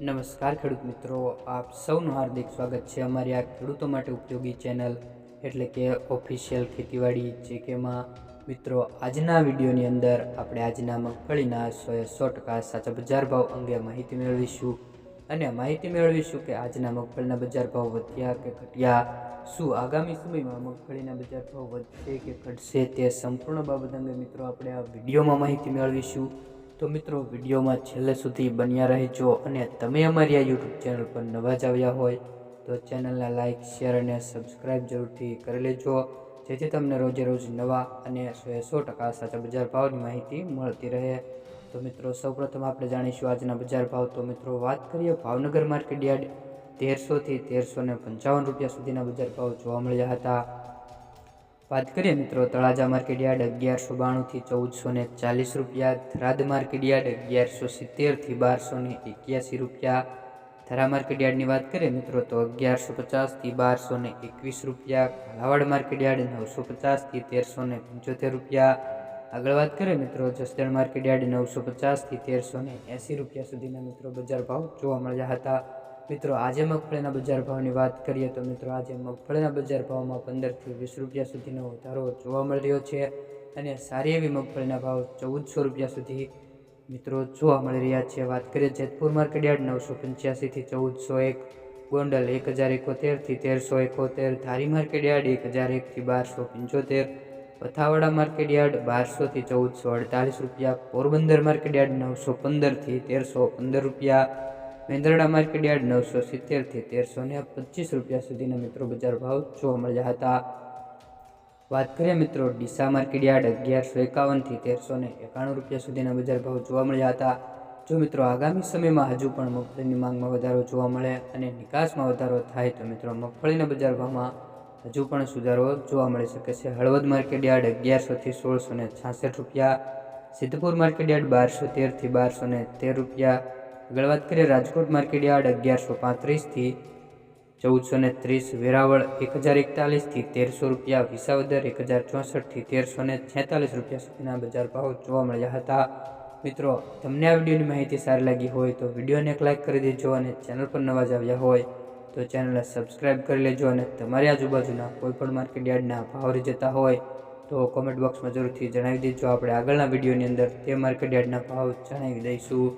નમસ્કાર ખેડૂત મિત્રો, આપ સૌનું હાર્દિક સ્વાગત છે અમારી આ ખેડૂતો માટે ઉપયોગી ચેનલ એટલે કે ઓફિશિયલ ખેતીવાડી જે કે મિત્રો, આજના વિડીયોની અંદર આપણે આજના મગફળીના સોએ સો ટકા સાચા બજાર ભાવ અંગે માહિતી મેળવીશું અને માહિતી મેળવીશું કે આજના મગફળીના બજાર ભાવ વધ્યા કે ઘટ્યા, શું આગામી સમયમાં મગફળીના બજાર ભાવ વધશે કે ઘટશે તે સંપૂર્ણ બાબત અંગે મિત્રો આપણે આ વિડીયોમાં માહિતી મેળવીશું. તો મિત્રો, વિડીયોમાં છેલ્લે સુધી બન્યા રહેજો અને તમે અમારી આ યુટ્યુબ ચેનલ પર નવા જ આવ્યા હોય તો ચેનલને લાઇક શેર અને સબસ્ક્રાઈબ જરૂરથી કરી લેજો. જેથી તમને રોજે રોજ નવા અને સો સો ટકા સાચા બજાર ભાવની માહિતી મળતી રહે. તો મિત્રો, સૌપ્રથમ આપણે જાણીશું આજના બજાર ભાવ. તો મિત્રો, વાત કરીએ ભાવનગર માર્કેટ યાર્ડ. તેરસોથી તેરસો ને પંચાવન રૂપિયા સુધીના બજાર ભાવ જોવા મળ્યા હતા. વાત કરીએ મિત્રો, તળાજા માર્કેટ યાર્ડ અગિયારસો બાણુંથી ચૌદસો ને ચાલીસ રૂપિયા થરાદ માર્કેટ યાર્ડ અગિયારસો સિત્તેરથી બારસો ને એક્યાસી રૂપિયા. થરા માર્કેટ યાર્ડની વાત કરીએ મિત્રો, તો અગિયારસો પચાસથી બારસો ને એકવીસ રૂપિયા. કાલાવાડ માર્કેટ યાર્ડ નવસો પચાસથી તેરસો ને પંચોતેર રૂપિયા. આગળ વાત કરીએ મિત્રો, જસદણ માર્કેટ યાર્ડ નવસો પચાસથી તેરસો ને એંસી રૂપિયા સુધીના મિત્રો બજાર ભાવ જોવા મળ્યા હતા. મિત્રો, આજે મગફળીના બજાર ભાવની વાત કરીએ તો મિત્રો, આજે મગફળીના બજાર ભાવમાં પંદરથી વીસ રૂપિયા સુધીનો વધારો જોવા મળી રહ્યો છે અને સારી એવી મગફળીના ભાવ ચૌદસો રૂપિયા સુધી મિત્રો જોવા મળી રહ્યા છે. વાત કરીએ જેતપુર માર્કેટ યાર્ડ નવસો પંચ્યાસીથી ચૌદસો એક, ગોંડલ એક હજાર એકોતેરથી તેરસો એકોતેર, ધારી માર્કેટ યાર્ડ એક હજાર એકથી બારસો પંચોતેર, પથાવાડા માર્કેટ યાર્ડ બારસોથી ચૌદસો અડતાલીસ રૂપિયા, પોરબંદર માર્કેટ યાર્ડ નવસો પંદરથી તેરસો પંદર રૂપિયા મેંદરડા માર્કેટ યાર્ડ નવસો સિત્તેરથી તેરસો ને પચીસ રૂપિયા સુધીના મિત્રો બજાર ભાવ જોવા મળ્યા હતા. વાત કરીએ મિત્રો ડીસા માર્કેટ યાર્ડ અગિયારસો એકાવનથી તેરસો ને એકાણું રૂપિયા સુધીના બજાર ભાવ જોવા મળ્યા હતા. જો મિત્રો આગામી સમયમાં હજુ પણ મગફળીની માંગમાં વધારો જોવા મળે અને નિકાસમાં વધારો થાય તો મિત્રો મગફળીના બજાર ભાવમાં હજુ પણ સુધારો જોવા મળી શકે છે. હળવદ માર્કેટ યાર્ડ અગિયારસોથી સોળસો ને છાસઠ રૂપિયા, સિદ્ધપુર માર્કેટ યાર્ડ બારસો તેરથી બારસો ને તેર રૂપિયા આગળ વાત કરીએ, રાજકોટ માર્કેટ યાર્ડ અગિયારસો પાંત્રીસથી ચૌદસો ને ત્રીસ, વેરાવળ એક હજાર એકતાલીસથી તેરસો રૂપિયા, વિસાવદર એક હજાર ચોસઠથી તેરસો ને છેતાલીસ રૂપિયા સુધીના બજાર ભાવ જોવા મળ્યા હતા. મિત્રો, તમને આ વિડીયોની માહિતી સારી લાગી હોય તો વિડીયોને એક લાઇક કરી દેજો અને ચેનલ પર નવા જ આવ્યા હોય તો ચેનલને સબસ્ક્રાઈબ કરી લેજો અને તમારી આજુબાજુના કોઈપણ માર્કેટ યાર્ડના ભાવ જતા હોય તો કોમેન્ટ બોક્સમાં જરૂરથી જણાવી દેજો. આપણે આગળના વિડીયોની અંદર તે માર્કેટ યાર્ડના ભાવ જણાવી દઈશું.